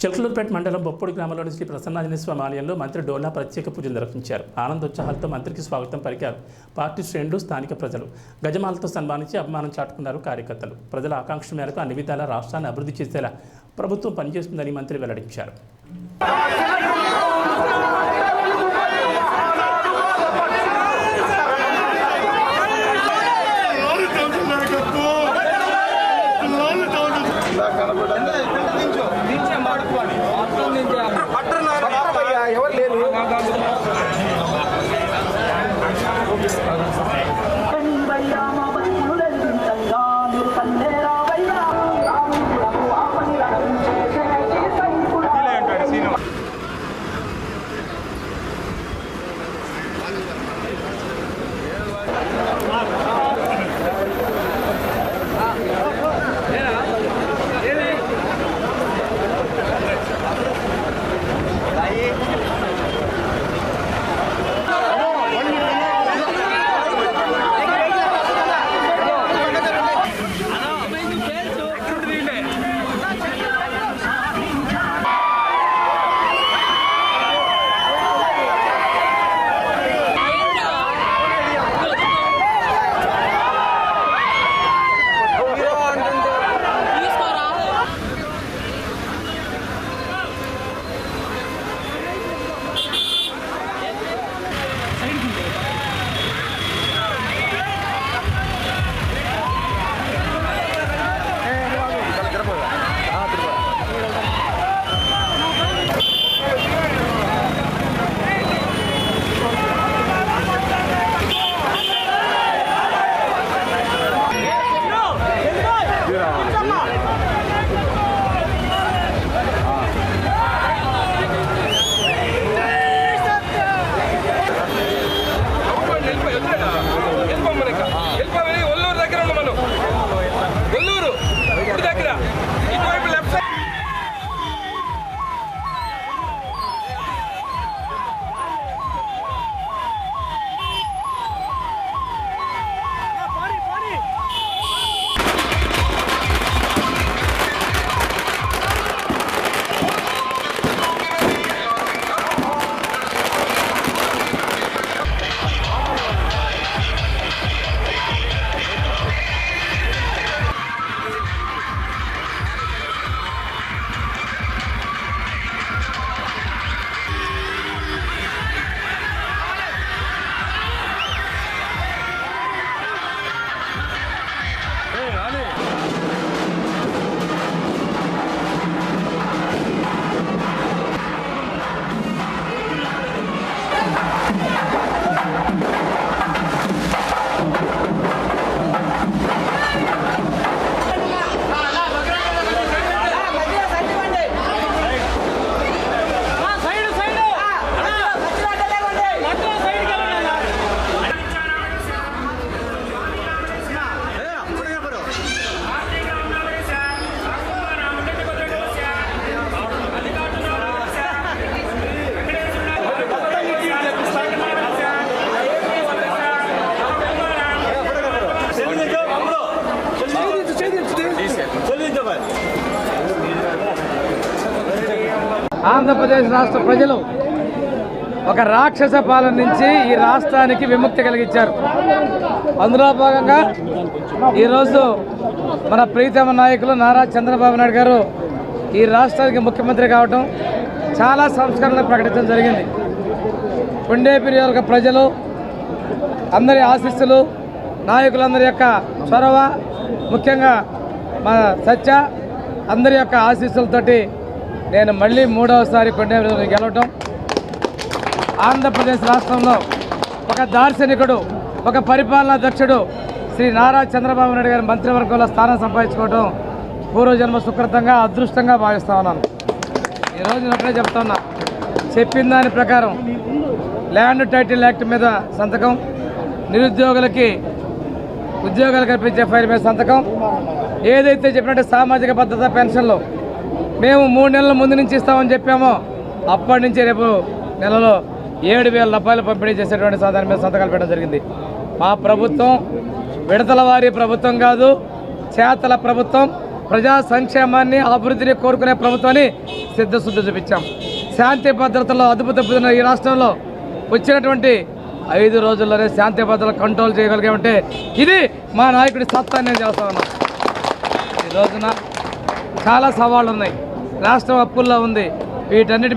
చిలకలూరుపేట మండలం బొప్పుడు గ్రామంలోని శ్రీ ప్రసన్నాంజనేయ స్వామి ఆలయంలో మంత్రి డోలా ప్రత్యేక పూజలు నిర్వహించారు. ఆనందోత్సాహాలతో మంత్రికి స్వాగతం పలికారు పార్టీ శ్రేణులు స్థానిక ప్రజలు. గజమాలతో సన్మానించి అభిమానం చాటుకున్నారు కార్యకర్తలు. ప్రజల ఆకాంక్ష మేరకు అన్ని విధాల రాష్ట్రాన్ని అభివృద్ధి చేసేలా ప్రభుత్వం పనిచేస్తుందని మంత్రి వెల్లడించారు. ఆంధ్రప్రదేశ్ రాష్ట్ర ప్రజలు ఒక రాక్షస పాలన నుంచి ఈ రాష్ట్రానికి విముక్తి కలిగించారు. అందులో భాగంగా ఈరోజు మన ప్రీతమ నాయకులు నారా చంద్రబాబు నాయుడు గారు ఈ రాష్ట్రానికి ముఖ్యమంత్రి కావటం చాలా సంస్కరణలు ప్రకటించడం జరిగింది. కొండేపి యొక్క ప్రజలు అందరి ఆశీస్సులు నాయకులందరి యొక్క చొరవ ముఖ్యంగా మా సత్య అందరి యొక్క ఆశీస్సులతోటి నేను మళ్ళీ మూడవసారి కొండేపి గెలవటం. ఆంధ్రప్రదేశ్ రాష్ట్రంలో ఒక దార్శనికుడు ఒక పరిపాలనా దక్షుడు శ్రీ నారా చంద్రబాబు నాయుడు గారి మంత్రివర్గంలో స్థానం సంపాదించుకోవడం పూర్వజన్మ సుకృతంగా అదృష్టంగా భావిస్తా ఉన్నాను. ఈరోజు నేను ఒకటే చెప్పిన దాని ప్రకారం ల్యాండ్ టైటిల్ యాక్ట్ మీద సంతకం నిరుద్యోగులకి ఉద్యోగాలు కల్పించే ఫైల్ మీద సంతకం. ఏదైతే చెప్పినట్టు సామాజిక భద్రత పెన్షన్లు మేము మూడు నెలల ముందు నుంచి ఇస్తామని చెప్పాము. అప్పటి నుంచి రేపు నెలలో ఏడు వేల రూపాయలు పంపిణీ చేసేటువంటి సాధారణ మీద సంతకాలు పెట్టడం జరిగింది. మా ప్రభుత్వం విడతల వారి ప్రభుత్వం కాదు చేతల ప్రభుత్వం ప్రజా సంక్షేమాన్ని అభివృద్ధిని కోరుకునే ప్రభుత్వాన్ని సిద్ధశుద్ధి చూపించాం. శాంతి భద్రతలో అదుపు ఈ రాష్ట్రంలో వచ్చినటువంటి ఐదు రోజుల్లోనే శాంతి భద్రతలు కంట్రోల్ చేయగలిగామంటే ఇది మా నాయకుడి సత్తా నేను చేస్తా ఉన్నా. ఈ రోజున చాలా సవాళ్ళు ఉన్నాయి. రాష్ట్రం అప్పుల్లో ఉంది. వీటన్నిటి మీద